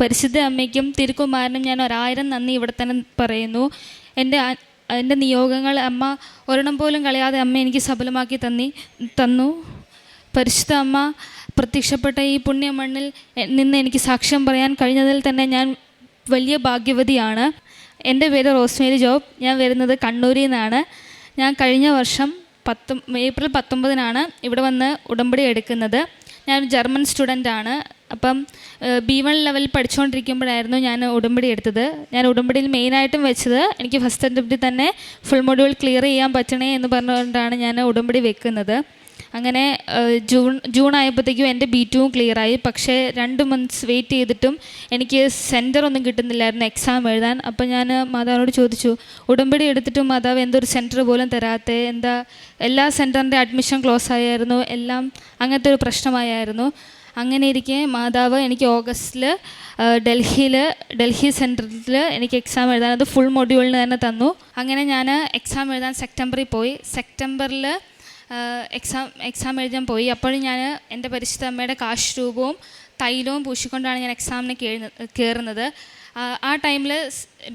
പരിശുദ്ധ അമ്മയ്ക്കും തിരുക്കുമാരനും ഞാൻ ഒരായിരം നന്ദി ഇവിടെ തന്നെ പറയുന്നു. എന്റെ എന്റെ നിയോഗങ്ങൾ അമ്മ ഒരെണ്ണം പോലും കളയാതെ അമ്മ എനിക്ക് സഫലമാക്കി തന്നി തന്നു. പരിശുദ്ധ അമ്മ പ്രത്യക്ഷപ്പെട്ട ഈ പുണ്യ മണ്ണിൽ നിന്ന് എനിക്ക് സാക്ഷ്യം പറയാൻ കഴിഞ്ഞതിൽ തന്നെ ഞാൻ വലിയ ഭാഗ്യവതിയാണ്. എന്റെ പേര് റോസ്മേരി ജോബ്. ഞാൻ വരുന്നത് കണ്ണൂരിൽ നിന്നാണ്. ഞാൻ കഴിഞ്ഞ വർഷം പത്ത് ഏപ്രിൽ പത്തൊമ്പതിനാണ് ഇവിടെ വന്ന് ഉടമ്പടി എടുക്കുന്നത്. ഞാൻ ജർമ്മൻ സ്റ്റുഡന്റാണ്. അപ്പം ബി വൺ ലെവൽ പഠിച്ചുകൊണ്ടിരിക്കുമ്പോഴായിരുന്നു ഞാൻ ഉടമ്പടി എടുത്തത്. ഞാൻ ഉടമ്പടിയിൽ മെയിനായിട്ടും വെച്ചത് എനിക്ക് ഫസ്റ്റ് അറ്റംപ്റ്റിൽ തന്നെ ഫുൾ മൊഡ്യൂൾ ക്ലിയർ ചെയ്യാൻ പറ്റണേ എന്ന് പറഞ്ഞുകൊണ്ടാണ് ഞാൻ ഉടമ്പടി വെക്കുന്നത്. അങ്ങനെ ജൂൺ ജൂൺ ആയപ്പോഴത്തേക്കും എന്റെ ബി ടുവും ക്ലിയറായി പക്ഷേ രണ്ട് മന്ത്സ് വെയിറ്റ് ചെയ്തിട്ടും എനിക്ക് സെന്റർ ഒന്നും കിട്ടുന്നില്ലായിരുന്നു എക്സാം എഴുതാൻ. അപ്പം ഞാൻ മാതാവിനോട് ചോദിച്ചു ഉടമ്പടി എടുത്തിട്ടും മാതാവ് എന്തൊരു സെന്റർ പോലും തരാത്ത? എന്താ എല്ലാ സെന്ററിന്റെ അഡ്മിഷൻ ക്ലോസ് ആയായിരുന്നു? എല്ലാം അങ്ങനത്തെ ഒരു പ്രശ്നമായിരുന്നു അങ്ങനെ ഇരിക്കെ മാതാവ് എനിക്ക് ഓഗസ്റ്റിൽ ഡൽഹിയിൽ ഡൽഹി സെന്ററിൽ എനിക്ക് എക്സാം എഴുതാൻ അത് ഫുൾ മൊഡ്യൂളിന് തന്നെ തന്നു. അങ്ങനെ ഞാൻ എക്സാം എഴുതാൻ സെപ്റ്റംബറിൽ പോയി. സെപ്റ്റംബറിൽ എക്സാം എക്സാം എഴുതാൻ പോയി. അപ്പോഴും ഞാൻ എന്റെ പരിശുദ്ധ അമ്മയുടെ കാശ് രൂപവും തൈലവും പൂശിക്കൊണ്ടാണ് ഞാൻ എക്സാമിന് കയറുന്നത് ആ, ടൈമിൽ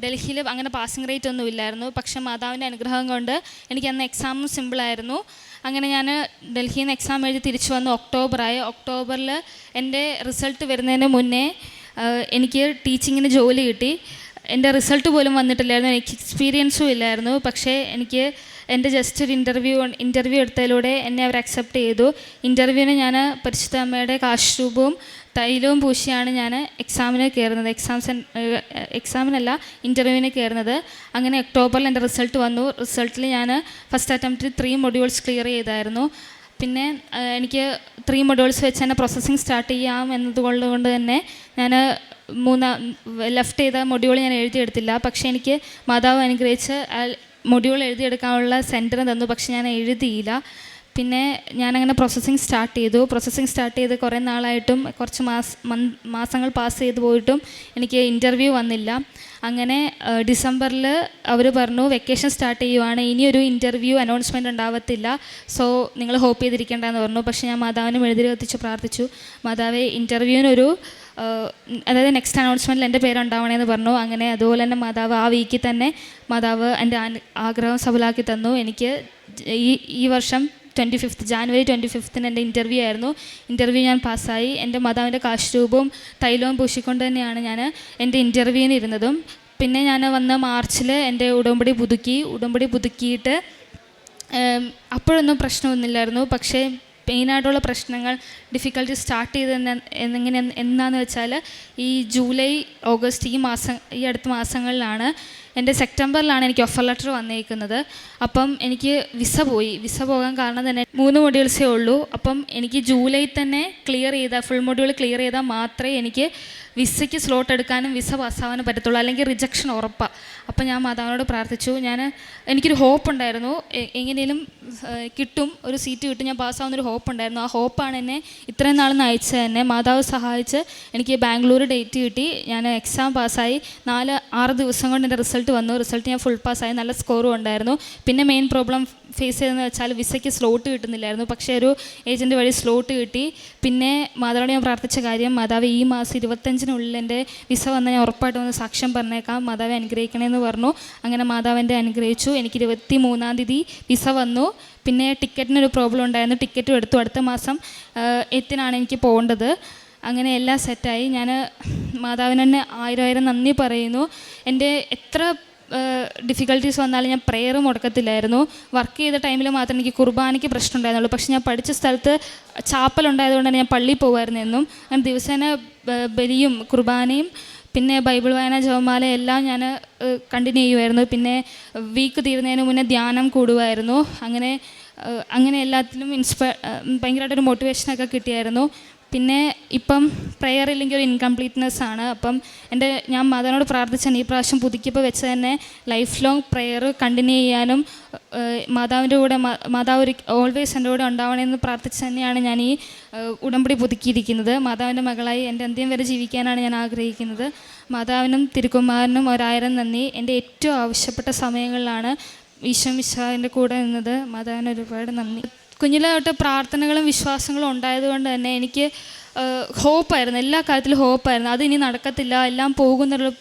ഡൽഹിയിൽ അങ്ങനെ പാസിംഗ് റേറ്റ് ഒന്നും ഇല്ലായിരുന്നു പക്ഷെ മാതാവിന്റെ അനുഗ്രഹം കൊണ്ട് എനിക്ക് അന്ന് എക്സാമും സിമ്പിളായിരുന്നു അങ്ങനെ ഞാൻ ഡൽഹിയിൽ നിന്ന് എക്സാം എഴുതി തിരിച്ചു വന്നു ഒക്ടോബറായി. ഒക്ടോബറിൽ എന്റെ റിസൾട്ട് വരുന്നതിന് മുന്നേ എനിക്ക് ടീച്ചിങ്ങിന് ജോലി കിട്ടി. എന്റെ റിസൾട്ട് പോലും വന്നിട്ടില്ലായിരുന്നു. എനിക്ക് എക്സ്പീരിയൻസും ഇല്ലായിരുന്നു. പക്ഷേ എനിക്ക് എന്റെ ജസ്റ്റ് ഒരു ഇന്റർവ്യൂ ഇന്റർവ്യൂ എടുത്തതിലൂടെ എന്നെ അവർ അക്സെപ്റ്റ് ചെയ്തു. ഇന്റർവ്യൂവിന് ഞാൻ പരിശുദ്ധ അമ്മയുടെ കാശ്രൂപവും തൈലവും പൂശിയാണ് ഞാൻ എക്സാമിന് കയറുന്നത്. എക്സാം എക്സാമിനല്ല ഇന്റർവ്യൂവിന് കയറുന്നത്. അങ്ങനെ ഒക്ടോബറിൽ എന്റെ റിസൾട്ട് വന്നു. റിസൾട്ടിൽ ഞാൻ ഫസ്റ്റ് അറ്റംപ്റ്റിൽ ത്രീ മൊഡ്യൂൾസ് ക്ലിയർ ചെയ്തായിരുന്നു. പിന്നെ എനിക്ക് ത്രീ മൊഡ്യൂൾസ് വെച്ച് തന്നെ പ്രോസസ്സിങ് സ്റ്റാർട്ട് ചെയ്യാം എന്നതുകൊണ്ട് കൊണ്ട് തന്നെ ഞാൻ മൂന്നാം ലെഫ്റ്റ് ചെയ്ത മൊഡ്യൂൾ ഞാൻ എഴുതിയെടുത്തില്ല. പക്ഷേ എനിക്ക് മാതാവ് അനുഗ്രഹിച്ച് മൊഡ്യൂൾ എഴുതിയെടുക്കാനുള്ള സെന്റർ തന്നു പക്ഷെ ഞാൻ എഴുതിയില്ല. പിന്നെ ഞാനങ്ങനെ പ്രോസസ്സിങ് സ്റ്റാർട്ട് ചെയ്തു. പ്രോസസ്സിങ് സ്റ്റാർട്ട് ചെയ്ത് കുറേ നാളായിട്ടും കുറച്ച് മാസ മാസങ്ങൾ പാസ് ചെയ്ത് പോയിട്ടും എനിക്ക് ഇന്റർവ്യൂ വന്നില്ല. അങ്ങനെ ഡിസംബറിൽ അവർ പറഞ്ഞു വെക്കേഷൻ സ്റ്റാർട്ട് ചെയ്യുവാണ്. ഇനിയൊരു ഇന്റർവ്യൂ അനൗൺസ്മെന്റ് ഉണ്ടാവത്തില്ല. സോ നിങ്ങൾ ഹോപ്പ് ചെയ്തിരിക്കേണ്ടെന്ന് പറഞ്ഞു. പക്ഷേ ഞാൻ മാതാവിന് എഴുതി കത്തിച്ച് പ്രാർത്ഥിച്ചു. മാതാവെ ഇന്റർവ്യൂവിനൊരു അതായത് നെക്സ്റ്റ് അനൗൺസ്മെന്റിൽ എന്റെ പേരുണ്ടാവണമെന്ന് പറഞ്ഞു. അങ്ങനെ അതുപോലെ തന്നെ മാതാവ് ആ വീക്കിൽ തന്നെ മാതാവ് എന്റെ ആഗ്രഹം സഫലാക്കി തന്നു. എനിക്ക് ഈ ഈ വർഷം ട്വന്റി ഫിഫ്ത്ത് ജാനുവരി ട്വന്റി ഫിഫ്ത്തിന് എന്റെ ഇന്റർവ്യൂ ആയിരുന്നു. ഇന്റർവ്യൂ ഞാൻ പാസ്സായി എന്റെ മാതാവിന്റെ കാശ്രൂപവും തൈലവും പൂശിക്കൊണ്ട് തന്നെയാണ് ഞാൻ എന്റെ ഇന്റർവ്യൂവിന് ഇരുന്നതും. പിന്നെ ഞാൻ വന്ന മാർച്ചിൽ എന്റെ ഉടമ്പടി പുതുക്കി. ഉടമ്പടി പുതുക്കിയിട്ട് അപ്പോഴൊന്നും പ്രശ്നമൊന്നുമില്ലായിരുന്നു. പക്ഷേ മെയിനായിട്ടുള്ള പ്രശ്നങ്ങൾ ഡിഫിക്കൽട്ടി സ്റ്റാർട്ട് ചെയ്തത് എങ്ങനെ എന്നാന്ന് വെച്ചാൽ ഈ ജൂലൈ ഓഗസ്റ്റ് ഈ മാസം ഈ അടുത്ത മാസങ്ങളിലാണ് എന്റെ സെപ്റ്റംബറിലാണ് എനിക്ക് ഓഫർ ലെറ്റർ വന്നിരിക്കുന്നത് അപ്പം എനിക്ക് വിസ പോയി. വിസ പോകാൻ കാരണം തന്നെ മൂന്ന് മൊഡ്യൂൾസേ ഉള്ളൂ. അപ്പം എനിക്ക് ജൂലൈ തന്നെ ക്ലിയർ ചെയ്താൽ ഫുൾ മൊഡ്യൂൾ ക്ലിയർ ചെയ്താൽ മാത്രമേ എനിക്ക് വിസയ്ക്ക് സ്ലോട്ട് എടുക്കാനും വിസ പാസ്സാവാനും പറ്റത്തുള്ളൂ. അല്ലെങ്കിൽ റിജക്ഷൻ ഉറപ്പാണ് അപ്പം ഞാൻ മാതാവിനോട് പ്രാർത്ഥിച്ചു. ഞാൻ എനിക്കൊരു ഹോപ്പ് ഉണ്ടായിരുന്നു. എങ്ങനെയും കിട്ടും. ഒരു സീറ്റ് കിട്ടും. ഞാൻ പാസ്സാവുന്നൊരു ഹോപ്പ് ഉണ്ടായിരുന്നു. ആ ഹോപ്പാണ് എന്നെ ഇത്രയും നാൾ നയിച്ചത് തന്നെ മാതാവ് സഹായിച്ച് എനിക്ക് ബാംഗ്ലൂർ ഡേറ്റ് കിട്ടി. ഞാൻ എക്സാം പാസ്സായി നാല് ആറ് ദിവസം കൊണ്ട് എന്റെ റിസൾട്ട് വന്നു. റിസൾട്ട് ഞാൻ ഫുൾ പാസ്സായി നല്ല സ്കോറും ഉണ്ടായിരുന്നു. പിന്നെ മെയിൻ പ്രോബ്ലം ഫേസ് ചെയ്തതെന്ന് വെച്ചാൽ വിസയ്ക്ക് സ്ലോട്ട് കിട്ടുന്നില്ലായിരുന്നു. പക്ഷേ ഒരു ഏജന്റ് വഴി സ്ലോട്ട് കിട്ടി. പിന്നെ മാതാവിനോട് ഞാൻ പ്രാർത്ഥിച്ച കാര്യം മാതാവ് ഈ മാസം ഇരുപത്തഞ്ചിനുള്ളിൽ എന്റെ വിസ വന്ന് ഞാൻ ഉറപ്പായിട്ട് ഒന്ന് സാക്ഷ്യം പറഞ്ഞേക്കാം. മാതാവ് അനുഗ്രഹിക്കണമെന്ന് പറഞ്ഞു. അങ്ങനെ മാതാവിന്റെ അനുഗ്രഹിച്ചു. എനിക്ക് ഇരുപത്തി മൂന്നാം തീയതി വിസ വന്നു. പിന്നെ ടിക്കറ്റിനൊരു പ്രോബ്ലം ഉണ്ടായിരുന്നു. ടിക്കറ്റും എടുത്തു. അടുത്ത മാസം എത്തിനാണ് എനിക്ക് പോകേണ്ടത്. അങ്ങനെ എല്ലാം സെറ്റായി ഞാൻ മാതാവിന് തന്നെ ആയിരം ആയിരം നന്ദി പറയുന്നു. എന്റെ എത്ര ഡിഫിക്കൽട്ടീസ് വന്നാലും ഞാൻ പ്രെയർ മുടക്കത്തില്ലായിരുന്നു. വർക്ക് ചെയ്ത ടൈമിൽ മാത്രം എനിക്ക് കുർബാനയ്ക്ക് പ്രശ്നം ഉണ്ടായിരുന്നുള്ളൂ. പക്ഷേ ഞാൻ പഠിച്ച സ്ഥലത്ത് ചാപ്പൽ ഉണ്ടായതുകൊണ്ട് തന്നെ ഞാൻ പള്ളിയിൽ പോകുമായിരുന്നു എന്നും. അങ്ങനെ ദിവസേന ബലിയും കുർബാനയും പിന്നെ ബൈബിൾ വായന ജപമാല എല്ലാം ഞാൻ കണ്ടിന്യൂ ചെയ്യുമായിരുന്നു. പിന്നെ വീക്ക് തീരുന്നതിന് മുന്നേ ധ്യാനം കൂടുമായിരുന്നു. അങ്ങനെ അങ്ങനെ എല്ലാത്തിലും ഇൻസ്പയർ ഭയങ്കരമായിട്ടൊരു മോട്ടിവേഷനൊക്കെ കിട്ടിയായിരുന്നു. പിന്നെ ഇപ്പം പ്രെയർ ഇല്ലെങ്കിൽ ഒരു ഇൻകംപ്ലീറ്റ്നെസ് ആണ്. അപ്പം എന്റെ ഞാൻ മാതാവിനോട് പ്രാർത്ഥിച്ചാണ് ഈ പ്രാവശ്യം പുതുക്കിയപ്പോൾ വെച്ച് തന്നെ ലൈഫ് ലോങ് പ്രെയർ കണ്ടിന്യൂ ചെയ്യാനും മാതാവിന്റെ കൂടെ മാതാവ് ഒരു ഓൾവേസ് എന്റെ കൂടെ ഉണ്ടാവണമെന്ന് പ്രാർത്ഥിച്ച് തന്നെയാണ് ഞാൻ ഈ ഉടമ്പടി പുതുക്കിയിരിക്കുന്നത്. മാതാവിന്റെ മകളായി എന്റെ അന്ത്യം വരെ ജീവിക്കാനാണ് ഞാൻ ആഗ്രഹിക്കുന്നത്. മാതാവിനും തിരുക്കുമാരനും ഒരായിരം നന്ദി. എന്റെ ഏറ്റവും ആവശ്യപ്പെട്ട സമയങ്ങളിലാണ് ഈശോ വിശ്വാവിന്റെ കൂടെ നിന്നത്. മാതാവിന് ഒരുപാട് നന്ദി. കുഞ്ഞിലെ തൊട്ട് പ്രാർത്ഥനകളും വിശ്വാസങ്ങളും ഉണ്ടായതുകൊണ്ട് തന്നെ എനിക്ക് ഹോപ്പായിരുന്നു. എല്ലാ കാര്യത്തിലും ഹോപ്പായിരുന്നു. ഇനി നടക്കത്തില്ല എല്ലാം പോകുന്നുള്ള.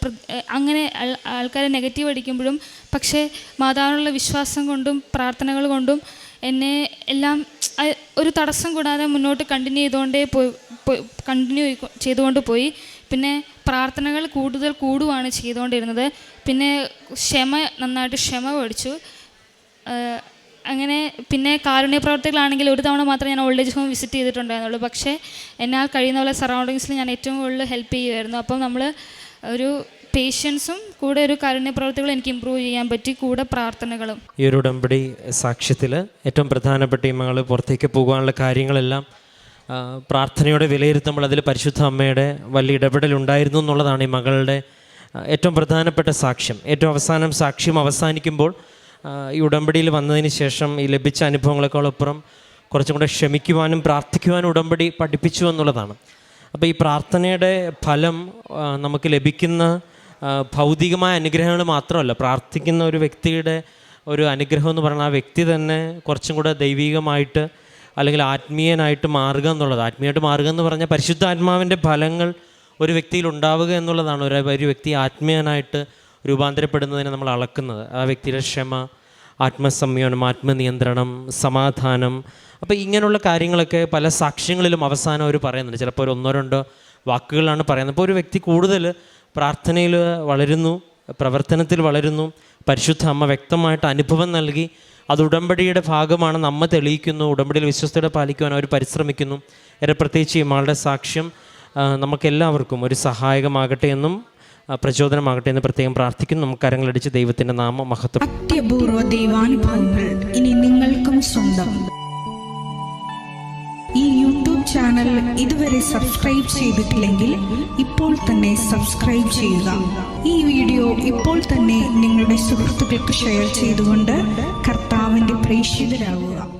അങ്ങനെ ആൾ- ആൾക്കാരെ നെഗറ്റീവ് അടിക്കുമ്പോഴും പക്ഷേ മാതാവിനുള്ള വിശ്വാസം കൊണ്ടും പ്രാർത്ഥനകൾ കൊണ്ടും എന്നെ എല്ലാം ഒരു തടസ്സം കൂടാതെ മുന്നോട്ട് കണ്ടിന്യൂ ചെയ്തുകൊണ്ടേ പോയി കണ്ടിന്യൂ ചെയ്തുകൊണ്ട് പോയി. പിന്നെ പ്രാർത്ഥനകൾ കൂടുതൽ കൂടുവാണ് ചെയ്തുകൊണ്ടിരുന്നത്. പിന്നെ ക്ഷമ നന്നായിട്ട് ക്ഷമ പഠിച്ചു അങ്ങനെ പിന്നെ കാരുണ്യ പ്രവർത്തികളാണെങ്കിൽ ഒരു തവണ മാത്രമേ ഞാൻ ഓൾഡ് ഏജ് ഹോം വിസിറ്റ് ചെയ്തിട്ടുണ്ടായിരുന്നുള്ളൂ. പക്ഷേ എന്നാൽ കഴിയുന്ന പോലെ സറൗണ്ടിങ്സിൽ ഞാൻ ഏറ്റവും കൂടുതൽ ഹെൽപ്പ് ചെയ്യുമായിരുന്നു. അപ്പം നമ്മൾ ഒരു പേഷ്യൻസും കൂടെ ഒരു കാരുണ്യ പ്രവർത്തികളും എനിക്ക് ഇമ്പ്രൂവ് ചെയ്യാൻ പറ്റി കൂടെ പ്രാർത്ഥനകളും. ഈ ഒരു ഉടമ്പടി സാക്ഷ്യത്തിൽ ഏറ്റവും പ്രധാനപ്പെട്ട ഈ മകൾ പുറത്തേക്ക് പോകാനുള്ള കാര്യങ്ങളെല്ലാം പ്രാർത്ഥനയോടെ വിലയിരുത്തുമ്പോൾ അതിൽ പരിശുദ്ധ അമ്മയുടെ വലിയ ഇടപെടലുണ്ടായിരുന്നു എന്നുള്ളതാണ് ഈ മകളുടെ ഏറ്റവും പ്രധാനപ്പെട്ട സാക്ഷ്യം. ഏറ്റവും അവസാനം സാക്ഷ്യം അവസാനിക്കുമ്പോൾ ഈ ഉടമ്പടിയിൽ വന്നതിന് ശേഷം ഈ ലഭിച്ച അനുഭവങ്ങളെക്കാളപ്പുറം കുറച്ചും കൂടെ ക്ഷമിക്കുവാനും പ്രാർത്ഥിക്കുവാനും ഉടമ്പടി പഠിപ്പിച്ചു എന്നുള്ളതാണ്. അപ്പോൾ ഈ പ്രാർത്ഥനയുടെ ഫലം നമുക്ക് ലഭിക്കുന്ന ഭൗതികമായ അനുഗ്രഹങ്ങൾ മാത്രമല്ല പ്രാർത്ഥിക്കുന്ന ഒരു വ്യക്തിയുടെ ഒരു അനുഗ്രഹം എന്ന് പറഞ്ഞാൽ ആ വ്യക്തി തന്നെ കുറച്ചും കൂടെ ദൈവികമായിട്ട് അല്ലെങ്കിൽ ആത്മീയനായിട്ട് മാറുക എന്നുള്ളത്. ആത്മീയമായിട്ട് മാറുക എന്ന് പറഞ്ഞാൽ പരിശുദ്ധാത്മാവിന്റെ ഫലങ്ങൾ ഒരു വ്യക്തിയിൽ ഉണ്ടാവുക എന്നുള്ളതാണ്. ഒരു ഒരു വ്യക്തി ആത്മീയനായിട്ട് രൂപാന്തരപ്പെടുന്നതിനെ നമ്മൾ അളക്കുന്നത്. ആ വ്യക്തിയുടെ ക്ഷമ ആത്മസംയമനം ആത്മനിയന്ത്രണം സമാധാനം. അപ്പോൾ ഇങ്ങനെയുള്ള കാര്യങ്ങളൊക്കെ പല സാക്ഷ്യങ്ങളിലും അവസാനം അവർ പറയുന്നുണ്ട്. ചിലപ്പോൾ ഒരു ഒന്നോ രണ്ടോ വാക്കുകളാണ് പറയുന്നത്. അപ്പോൾ ഒരു വ്യക്തി കൂടുതൽ പ്രാർത്ഥനയിൽ വളരുന്നു പ്രവർത്തനത്തിൽ വളരുന്നു പരിശുദ്ധ അമ്മ വ്യക്തമായിട്ട് അനുഭവം നൽകി അത് ഉടമ്പടിയുടെ ഭാഗമാണെന്ന് അമ്മ തെളിയിക്കുന്നു ഉടമ്പടിയിൽ വിശ്വസ്തയുടെ പാലിക്കുവാൻ അവർ പരിശ്രമിക്കുന്നു. ഏറെ പ്രത്യേകിച്ച് ഈ മകളുടെ സാക്ഷ്യം നമുക്കെല്ലാവർക്കും ഒരു സഹായകമാകട്ടെ എന്നും പ്രചോദനമാകട്ടെ എന്ന് പ്രത്യേകം പ്രാർത്ഥിക്കുന്നു. നമുക്ക് കരങ്ങളടിച്ച് ദൈവത്തിന്റെ നാമ മഹത്വം. ഇനി നിങ്ങൾക്കും സ്വന്തം. ഈ യൂട്യൂബ് ചാനൽ ഇതുവരെ സബ്സ്ക്രൈബ് ചെയ്തിട്ടില്ലെങ്കിൽ ഇപ്പോൾ തന്നെ സബ്സ്ക്രൈബ് ചെയ്യുക. ഈ വീഡിയോ ഇപ്പോൾ തന്നെ നിങ്ങളുടെ സുഹൃത്തുക്കൾക്ക് ഷെയർ ചെയ്തുകൊണ്ട് കർത്താവിന്റെ പ്രേക്ഷിതരാകുക.